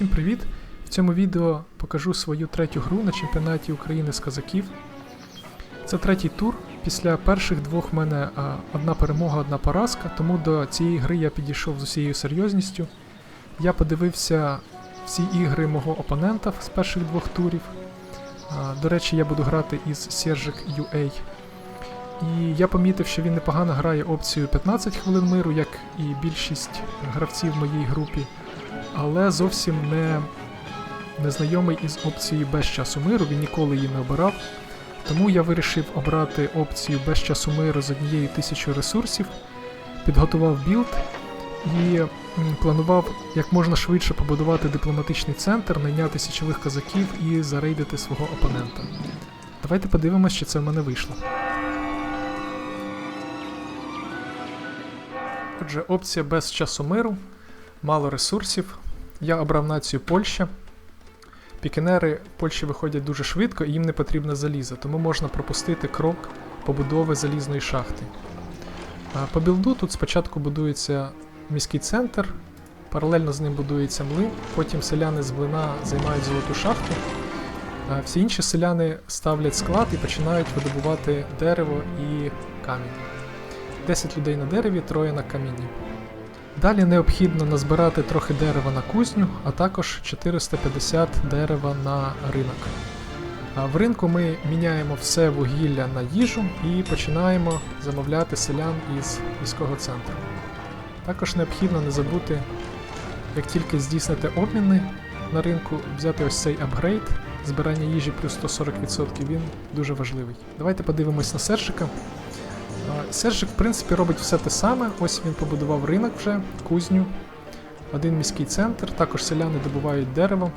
Всім привіт! В цьому відео покажу свою третю гру на чемпіонаті України з козаків. Це третій тур. Після перших двох в мене одна перемога, одна поразка, тому до цієї гри я підійшов з усією серйозністю. Я подивився всі ігри мого опонента з перших двох турів. До речі, я буду грати із Sergic UA. І я помітив, що він непогано грає опцію 15 хвилин миру, як і більшість гравців в моїй групі, але зовсім не, не знайомий із опцією без часу миру, він ніколи її не обирав. Тому я вирішив обрати опцію без часу миру з однією тисячою ресурсів, підготував білд і планував як можна швидше побудувати дипломатичний центр, найняти січових козаків і зарейдити свого опонента. Давайте подивимось, чи це в мене вийшло. Отже, опція без часу миру, мало ресурсів. Я обрав націю Польща. Пікінери в Польщі виходять дуже швидко і їм не потрібно залізо, тому можна пропустити крок побудови залізної шахти. По білду тут спочатку будується міський центр, паралельно з ним будується млин, потім селяни з млина займають золоту шахту. Всі інші селяни ставлять склад і починають видобувати дерево і камінь. 10 людей на дереві, троє на камінні. Далі необхідно назбирати трохи дерева на кузню, а також 450 дерева на ринок. В ринку ми міняємо все вугілля на їжу і починаємо замовляти селян із міського центру. Також необхідно не забути, як тільки здійснити обміни на ринку, взяти ось цей апгрейд. Збирання їжі плюс 140% він дуже важливий. Давайте подивимось на Сержика. Сержик, в принципі, робить все те саме. Ось він побудував ринок вже, кузню, один міський центр, також селяни добувають дерево,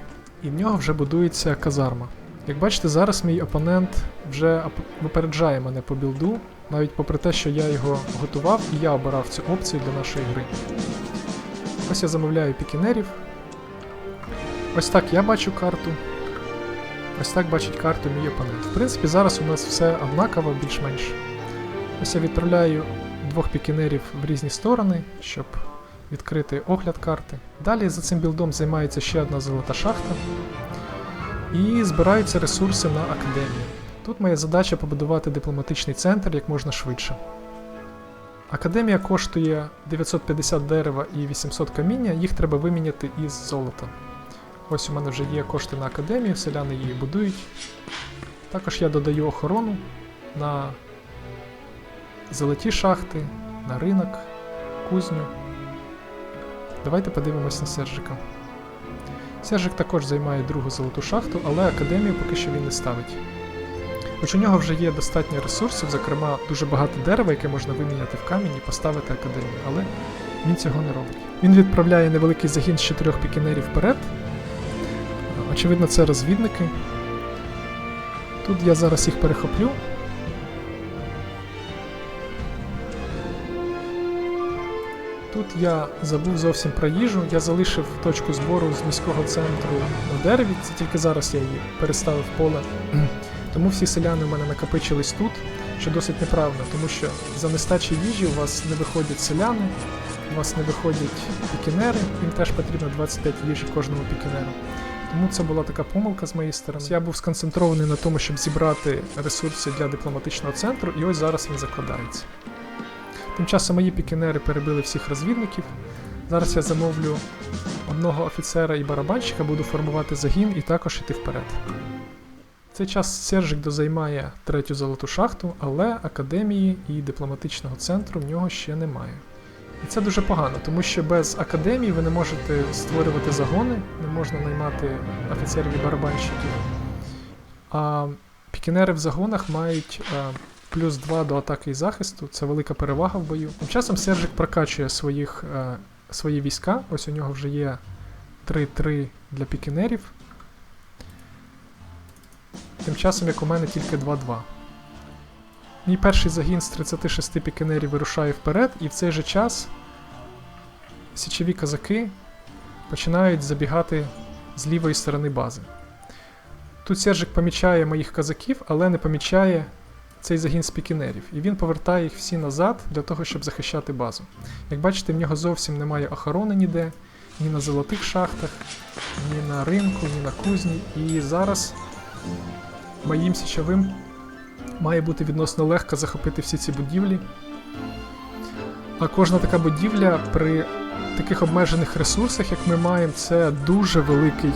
і в нього вже будується казарма. Як бачите, зараз мій опонент вже випереджає мене по білду, навіть попри те, що я його готував і я обирав цю опцію для нашої гри. Ось я замовляю пікінерів. Ось так я бачу карту. Ось так бачить карту мій опонент. В принципі, зараз у нас все однаково, більш-менш. Ось я відправляю двох пікінерів в різні сторони, щоб відкрити огляд карти. Далі за цим білдом займається ще одна золота шахта. І збираються ресурси на академію. Тут моя задача побудувати дипломатичний центр як можна швидше. Академія коштує 950 дерева і 800 каміння, їх треба виміняти із золота. Ось у мене вже є кошти на академію, селяни її будують. Також я додаю охорону на золоті шахти, на ринок, кузню. Давайте подивимось на Сержика. Сержик також займає другу золоту шахту, але академію поки що він не ставить. Хоч у нього вже є достатньо ресурсів, зокрема дуже багато дерева, яке можна виміняти в камінь і поставити академію, але він цього не робить. Він відправляє невеликий загін з чотирьох пікінерів вперед. Очевидно, це розвідники. Тут я зараз їх перехоплю. Тут я забув зовсім про їжу. Я залишив точку збору з міського центру на дереві. Це тільки зараз я її переставив поле. Тому всі селяни у мене накопичились тут, що досить неправильно, тому що за нестачі їжі у вас не виходять селяни, у вас не виходять пікінери, їм теж потрібно 25 їжі кожному пікінеру. Тому це була така помилка з моєї сторони. Я був сконцентрований на тому, щоб зібрати ресурси для дипломатичного центру, і ось зараз він закладається. Тим часом мої пікінери перебили всіх розвідників. Зараз я замовлю одного офіцера і барабанщика, буду формувати загін і також йти вперед. В цей час Сержик дозаймає третю золоту шахту, але академії і дипломатичного центру в нього ще немає. І це дуже погано, тому що без академії ви не можете створювати загони, не можна наймати офіцерів і барабанщиків. А пікінери в загонах мають е, плюс 2 до атаки і захисту, це велика перевага в бою. Тим часом Сержик прокачує своїх, е, свої війська. Ось у нього вже є 3-3 для пікінерів. Тим часом, як у мене тільки 2-2. Мій перший загін з 36 пікінерів вирушає вперед, і в цей же час січові козаки починають забігати з лівої сторони бази. Тут Сержик помічає моїх козаків, але не помічає цей загін з пікінерів, і він повертає їх всі назад для того, щоб захищати базу. Як бачите, в нього зовсім немає охорони ніде, ні на золотих шахтах, ні на ринку, ні на кузні. І зараз моїм січовим має бути відносно легко захопити всі ці будівлі. А кожна така будівля при таких обмежених ресурсах, як ми маємо, це дуже великий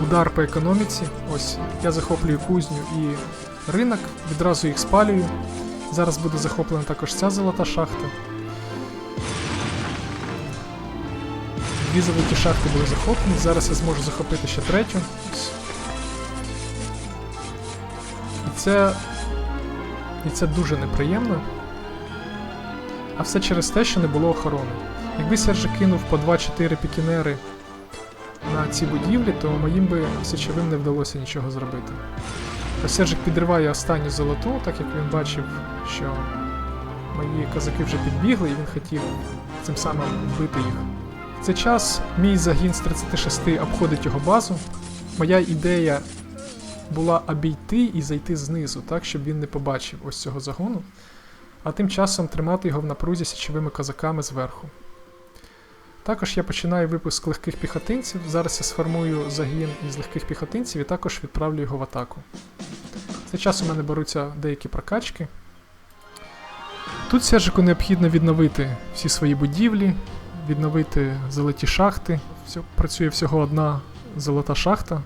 удар по економіці. Ось я захоплюю кузню і ринок, відразу їх спалюю. Зараз буде захоплена також ця золота шахта. Дві золоті шахти були захоплені, зараз я зможу захопити ще третю. І це. І це дуже неприємно. А все через те, що не було охорони. Якби Сержик кинув по 2-4 пікінери на ці будівлі, то моїм би січовим не вдалося нічого зробити. Сержик підриває останню золоту, так як він бачив, що мої козаки вже підбігли, і він хотів цим самим вбити їх. В цей час мій загін з 36 обходить його базу. Моя ідея була обійти і зайти знизу, так, щоб він не побачив ось цього загону, а тим часом тримати його в напрузі січовими козаками зверху. Також я починаю випуск легких піхотинців. Зараз я сформую загін із легких піхотинців і також відправлю його в атаку. Цей час у мене беруться деякі прокачки. Тут Сержику необхідно відновити всі свої будівлі, відновити золоті шахти. Працює всього одна золота шахта,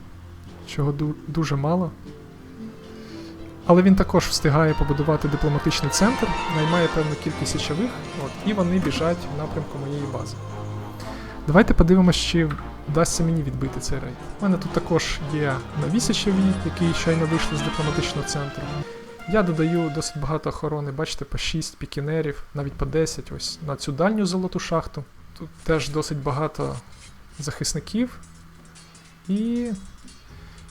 чого ду- дуже мало. Але він також встигає побудувати дипломатичний центр, наймає певну кількість січових, от, і вони біжать в напрямку моєї бази. Давайте подивимося, чи вдасться мені відбити цей рейд. У мене тут також є нові січові, які щойно вийшли з дипломатичного центру. Я додаю досить багато охорони, бачите, по 6 пікінерів, навіть по 10 ось на цю дальню золоту шахту. Тут теж досить багато захисників, і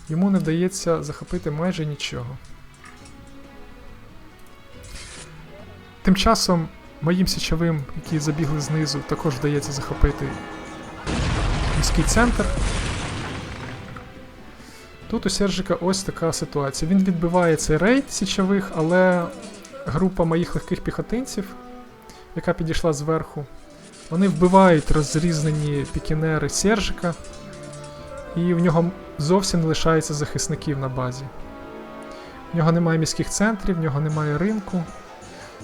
йому не вдається захопити майже нічого. Тим часом моїм січовим, які забігли знизу, також вдається захопити міський центр. Тут у Сержика ось така ситуація. Він відбиває цей рейд січових, але група моїх легких піхотинців, яка підійшла зверху, вони вбивають розрізнені пікінери Сержика, і в нього зовсім не лишається захисників на базі. В нього немає міських центрів, в нього немає ринку.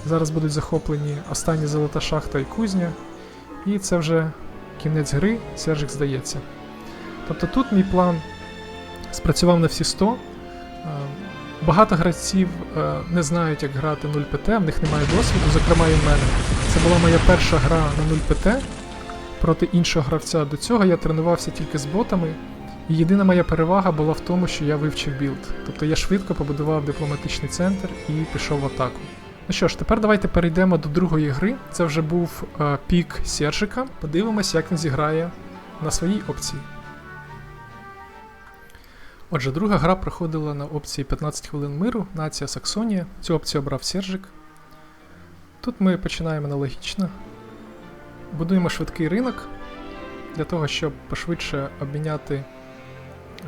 Зараз будуть захоплені остання золота шахта і кузня. І це вже кінець гри, Сержик здається. Тобто тут мій план спрацював на всі 100. Е, Багато гравців е, не знають, як грати 0 ПТ, в них немає досвіду, зокрема і в мене. Це була моя перша гра на 0 ПТ проти іншого гравця. До цього я тренувався тільки з ботами. І єдина моя перевага була в тому, що я вивчив білд. Тобто я швидко побудував дипломатичний центр і пішов в атаку. Ну що ж, тепер давайте перейдемо до другої гри. Це вже був е, пік Сержика. Подивимось, як він зіграє на своїй опції. Отже, друга гра проходила на опції 15 хвилин миру, нація Саксонія. Цю опцію обрав Сержик. Тут ми починаємо аналогічно. Будуємо швидкий ринок для того, щоб пошвидше обміняти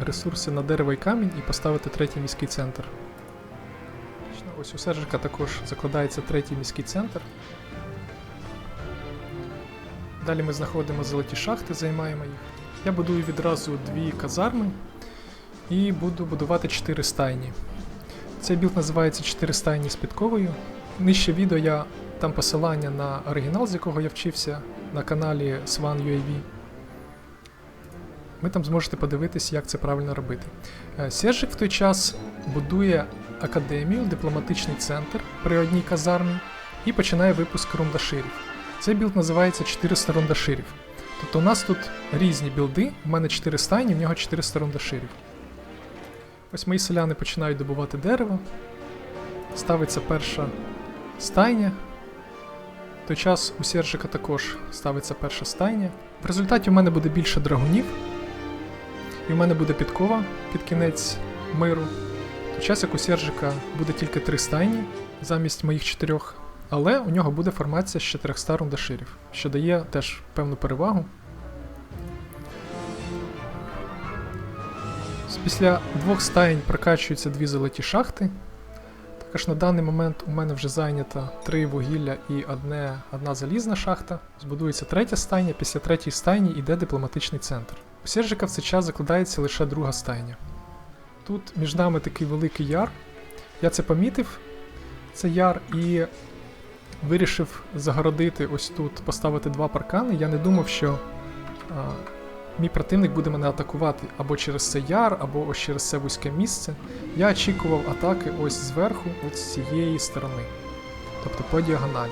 ресурси на дерево і камінь і поставити третій міський центр. Ось у Сержика також закладається третій міський центр. Далі ми знаходимо золоті шахти, займаємо їх. Я будую відразу дві казарми і буду будувати чотири стайні. Цей білд називається 4 стайні з підковою. Нижче відео я там посилання на оригінал, з якого я вчився на каналі Swan UAV. Ви там зможете подивитися, як це правильно робити. Е, Сержик в той час будує академію, дипломатичний центр при одній казармі і починає випуск рундаширів. Цей білд називається 400 рундаширів. Тобто у нас тут різні білди, в мене 4 стайні, в нього 400 рундаширів. Ось мої селяни починають добувати дерево. Ставиться перша стайня. В той час у Сержика також ставиться перша стайня. В результаті у мене буде більше драгунів. І в мене буде підкова під кінець миру. Час як у Сержика буде тільки три стайні замість моїх чотирьох. Але у нього буде формація з 400 рундаширів, що дає теж певну перевагу. Після двох стаєнь прокачуються дві золоті шахти. Також на даний момент у мене вже зайнято три вугілля і одне, одна залізна шахта. Збудується третя стайня, після третьої стайні йде дипломатичний центр. У Сержика в цей час закладається лише друга стайня. Тут між нами такий великий яр. Я це помітив, це яр, і вирішив загородити ось тут, поставити два паркани. Я не думав, що а, мій противник буде мене атакувати або через цей яр, або ось через це вузьке місце. Я очікував атаки ось зверху, от з цієї сторони, тобто по діагоналі.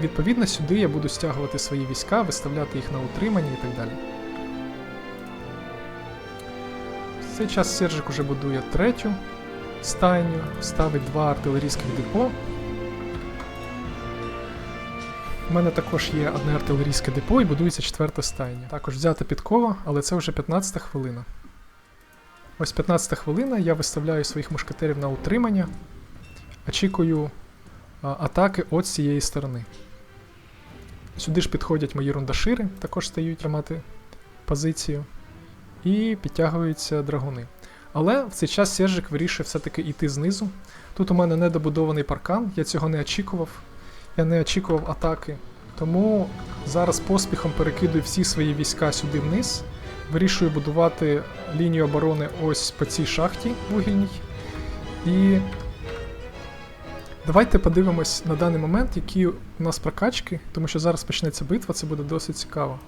Відповідно, сюди я буду стягувати свої війська, виставляти їх на утримання і так далі. Цей час Сержик уже будує третю стайню, ставить два артилерійських депо. У мене також є одне артилерійське депо і будується четверта стайня. Також взята підкова, але це вже 15 хвилина. Ось 15 хвилина, я виставляю своїх мушкетерів на утримання, очікую а, атаки от цієї сторони. Сюди ж підходять мої рундашири, також стають тримати позицію, і підтягуються драгуни. Але в цей час Сержик вирішив все-таки йти знизу. Тут у мене недобудований паркан, я цього не очікував. Я не очікував атаки. Тому зараз поспіхом перекидую всі свої війська сюди вниз. Вирішую будувати лінію оборони ось по цій шахті вугільній. І давайте подивимось на даний момент, які у нас прокачки, тому що зараз почнеться битва, це буде досить цікаво.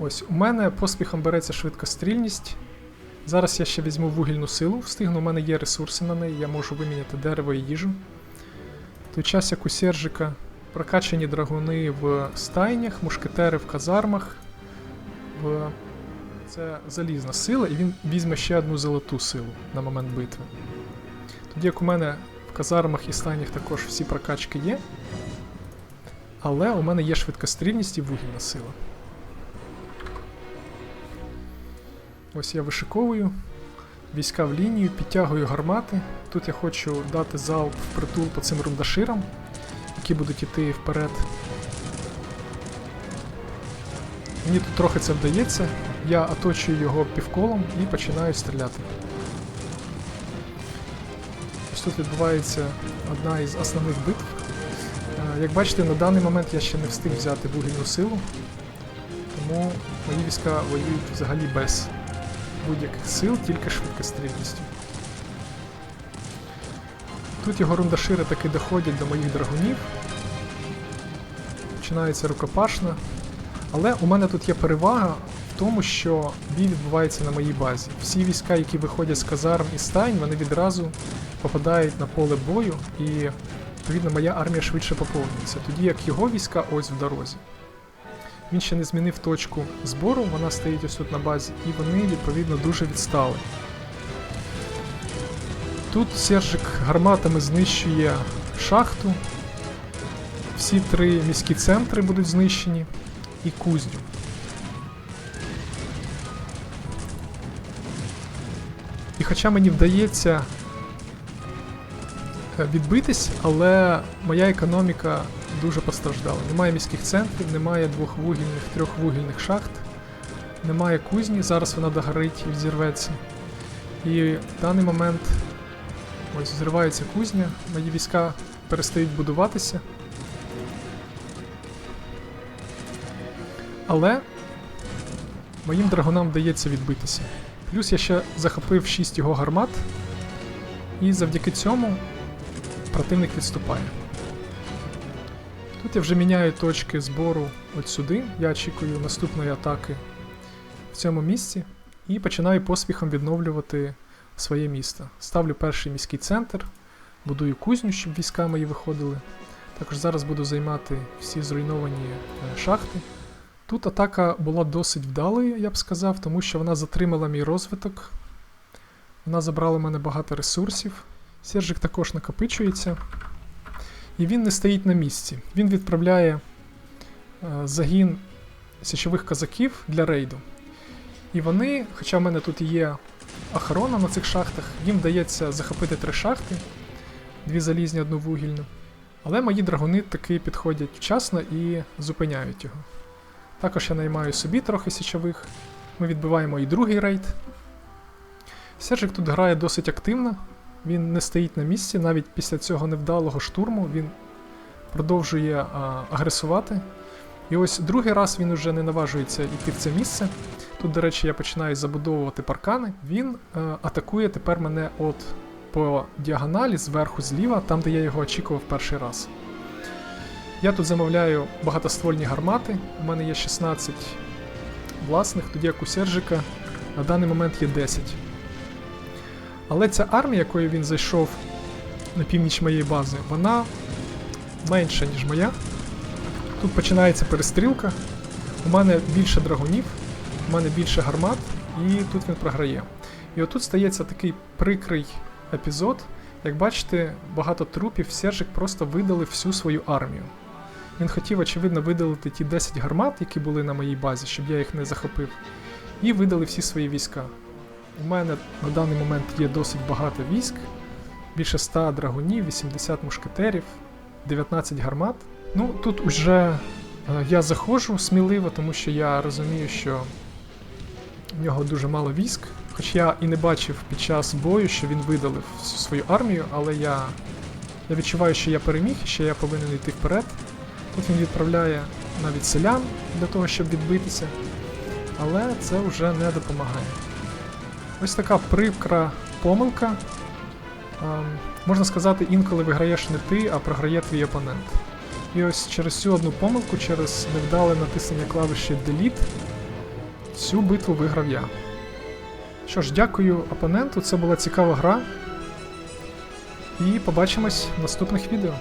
Ось, у мене поспіхом береться швидкострільність. Зараз я ще візьму вугільну силу, встигну, у мене є ресурси на неї, я можу виміняти дерево і їжу. Той час, як у Сержика, прокачані драгуни в стайнях, мушкетери в казармах. В... Це залізна сила, і він візьме ще одну золоту силу на момент битви. Тоді як у мене в казармах і стайнях також всі прокачки є. Але у мене є швидкострільність і вугільна сила. Ось я вишиковую війська в лінію, підтягую гармати. Тут я хочу дати залп в притул по цим рундаширам, які будуть йти вперед. Мені тут трохи це вдається. Я оточую його півколом і починаю стріляти. Ось тут відбувається одна із основних битв. Е, Як бачите, на даний момент я ще не встиг взяти вугільну силу, тому мої війська воюють взагалі без будь-яких сил, тільки швидкострільністю. Тут його рундашири таки доходять до моїх драгунів. Починається рукопашна. Але у мене тут є перевага в тому, що бій відбувається на моїй базі. Всі війська, які виходять з казарм і стайн, вони відразу попадають на поле бою, і відповідно моя армія швидше поповнюється. Тоді як його війська ось в дорозі. Він ще не змінив точку збору, вона стоїть ось тут на базі, і вони відповідно дуже відстали. Тут Сержик гарматами знищує шахту. Всі три міські центри будуть знищені і кузню. І хоча мені вдається відбитись, але моя економіка дуже постраждала. Немає міських центрів, немає двох вугільних, трьох вугільних шахт, немає кузні, зараз вона догорить і взірветься. І в даний момент ось зривається кузня, мої війська перестають будуватися. Але моїм драгунам вдається відбитися. Плюс я ще захопив 6 його гармат, і завдяки цьому противник відступає. Тут я вже міняю точки збору от сюди. Я очікую наступної атаки в цьому місці і починаю поспіхом відновлювати своє місто. Ставлю перший міський центр, будую кузню, щоб війська мої виходили. Також зараз буду займати всі зруйновані е, шахти. Тут атака була досить вдалою, я б сказав, тому що вона затримала мій розвиток. Вона забрала в мене багато ресурсів. Сержик також накопичується. І він не стоїть на місці. Він відправляє е, загін січових козаків для рейду. І вони, хоча в мене тут є охорона на цих шахтах, їм вдається захопити три шахти, дві залізні, одну вугільну. Але мої драгуни таки підходять вчасно і зупиняють його. Також я наймаю собі трохи січових. Ми відбиваємо і другий рейд. Сержик тут грає досить активно. Він не стоїть на місці, навіть після цього невдалого штурму він продовжує а, агресувати. І ось другий раз він уже не наважується йти в це місце. Тут, до речі, я починаю забудовувати паркани. Він е, атакує тепер мене от по діагоналі, зверху зліва, там, де я його очікував перший раз. Я тут замовляю багатоствольні гармати. У мене є 16 власних, тоді як у Сержика на даний момент є 10. Але ця армія, якою він зайшов на північ моєї бази, вона менша, ніж моя. Тут починається перестрілка. У мене більше драгунів, у мене більше гармат, і тут він програє. І отут стається такий прикрий епізод. Як бачите, багато трупів Сержик просто видалив всю свою армію. Він хотів, очевидно, видалити ті 10 гармат, які були на моїй базі, щоб я їх не захопив, і видали всі свої війська. У мене на даний момент є досить багато військ, більше 100 драгунів, 80 мушкетерів, 19 гармат. Ну, тут уже е, я заходжу сміливо, тому що я розумію, що в нього дуже мало військ. Хоч я і не бачив під час бою, що він видалив свою армію, але я, я відчуваю, що я переміг, що я повинен йти вперед. Тут він відправляє навіть селян для того, щоб відбитися, але це вже не допомагає. Ось така прикра помилка. Ем, можна сказати, інколи виграєш не ти, а програє твій опонент. І ось через цю одну помилку, через невдале натиснення клавіші Delete, цю битву виграв я. Що ж, дякую опоненту, це була цікава гра. І побачимось в наступних відео.